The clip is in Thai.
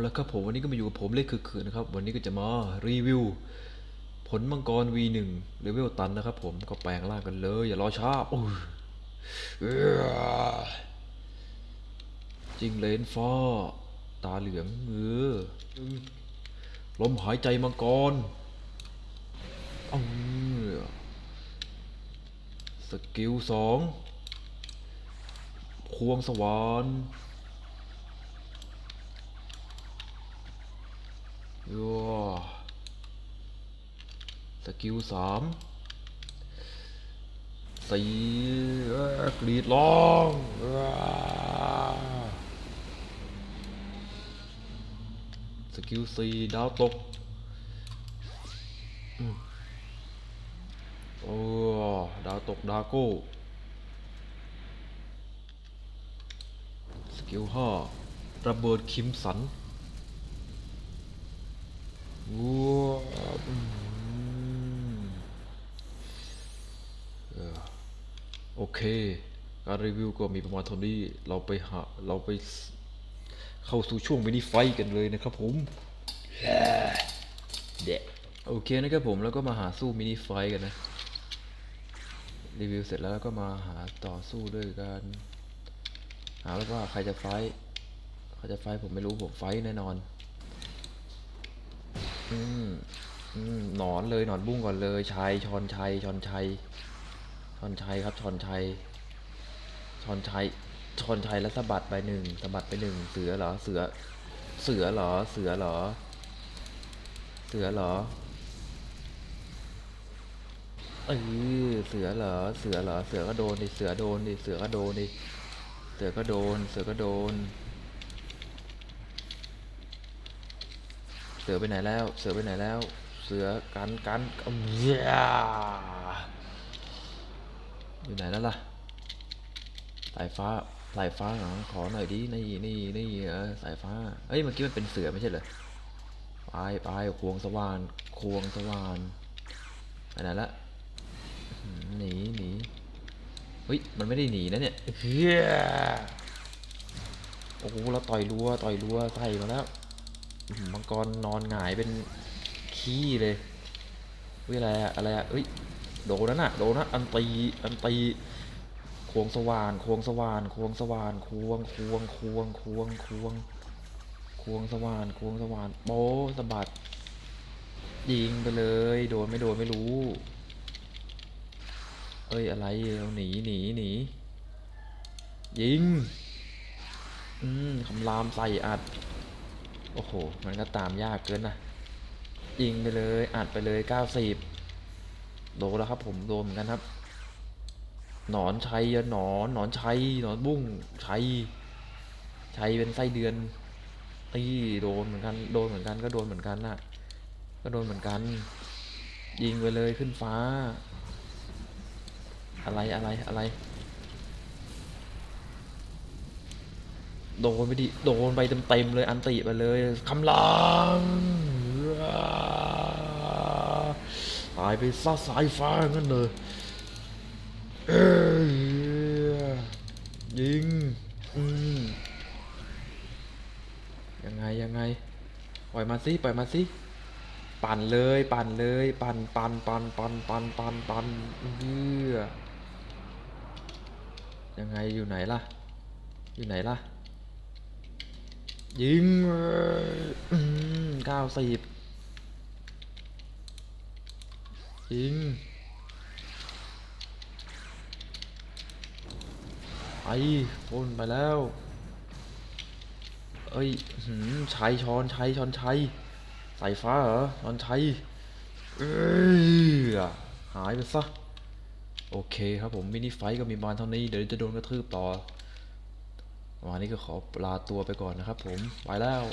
แล้วครับผมวันนี้ก็มาอยู่กับผมเล็กคือคืนนะครับ วันนี้ก็จะมารีวิว ผลมังกร V1 เลเวลตันนะครับผมก็แปลงร่างกันเลย อย่ารอช้าโอ้ยเอ้อจิงเลนฟ้าตาเหลืองเออลมหายใจมังกรเอาสกิลสองควงสวรรค์ ยัวสกิลสามสี่กรีดร้องสกิลสี่ดาวตกโอ้ดาวตกดาโก้สกิลห้าระเบิดคิมสัน โอเค การรีวิวก็มีประมาณเท่านี้ เราไปหาเราไปเข้าสู่ช่วงมินิไฟกันเลยนะครับผมเดะโอเคนะครับผมแล้วก็มาหาสู้มินิไฟกันนะ รีวิวเสร็จแล้วก็มาหาต่อสู้ด้วยกันหาแล้วว่าใครจะไฟใครจะไฟผมไม่รู้ผมไฟแน่นอน อืมอืมหนอนเลยหนอนบุ้งก่อนเลยชัยชอนชัยชอนชัยชอนชัยครับชอนชัยชอนชัยชอนชัยแล้วสะบัดไปหนึ่งสะบัดไปหนึ่งเสือเหรอเสือ เสือเหรอเสือเหรอ เสือเหรอเออเสือเหรอเสือเหรอเสือก็โดนดิเสือโดนดิเสือก็โดนดิเสือก็โดน เสือก็โดน เสือไปไหนแล้ว เสือไปไหนแล้ว เสือกันกันเอาเหี้ยอยู่ไหนแล้วล่ะสายฟ้าสายฟ้าเหรอขอหน่อยดิ นี่นี่นี่เออสายฟ้า เอ้ย เมื่อกี้มันเป็นเสือไม่ใช่เหรอ ไปไปควงสว่าน ควงสว่านไปไหนละอื้อหือหนีหนีเฮ้ย มันไม่ได้หนีนะเนี่ยเฮียโอ้โห เราต่อยรัว ต่อยรัวใส่มาแล้วอื้อหือ มังกรนอนหงายเป็นขี้เลยเฮ้ยอะไรอะอะไรอะเอ้ยโดนนั่นน่ะโดนนะอันตีอันตีควงสว่านควงสว่านควงสว่านควงควงควงควงควงควงสว่านควงสว่านโป๊ะสะบัดยิงไปเลย โดนไม่โดนไม่รู้ เอ้ยอะไรเอาหนีหนีหนียิง อืมคำรามใส่อัด โอ้โห มันก็ตามยากเกินนะยิงไปเลยอัดไปเลยเก้าสิบโดนแล้วครับผมโดนเหมือนกันครับ หนอนชัยอะหนอนหนอนชัยหนอนบุ้งชัยชัยเป็นไส้เดือนตีโดนเหมือนกันโดนเหมือนกันก็โดนเหมือนกันน่ะก็โดนเหมือนกัน ยิงไปเลยขึ้นฟ้า อะไรอะไรอะไร โดนไปดิโดนไปเต็มๆเลย อันติไปเลยคำลังตายไปซะสายฟ้างั้นเลยเยิงยังไงยังไง ปล่อยมาสิปล่อยมาสิ ปั่นเลย ปั่นเลย ปั่นปั่นปั่นปั่นปั่นปั่นปั่นเยื่อยังไงอยู่ไหนล่ะ อยู่ไหนล่ะ ยิงเก้าสิบยิงไปพ่นไปแล้ว เอ้ยหืมชัยชอนชัยชอนชัยสายฟ้าเหรอช้อนชัยเอ้ยหายไปซะ โอเคครับผมมินิไฟก็มีบานเท่านี้ เดี๋ยวจะโดนกระทืบต่อ วันนี้ก็ขอลาตัวไปก่อนนะครับผม ไปแล้ว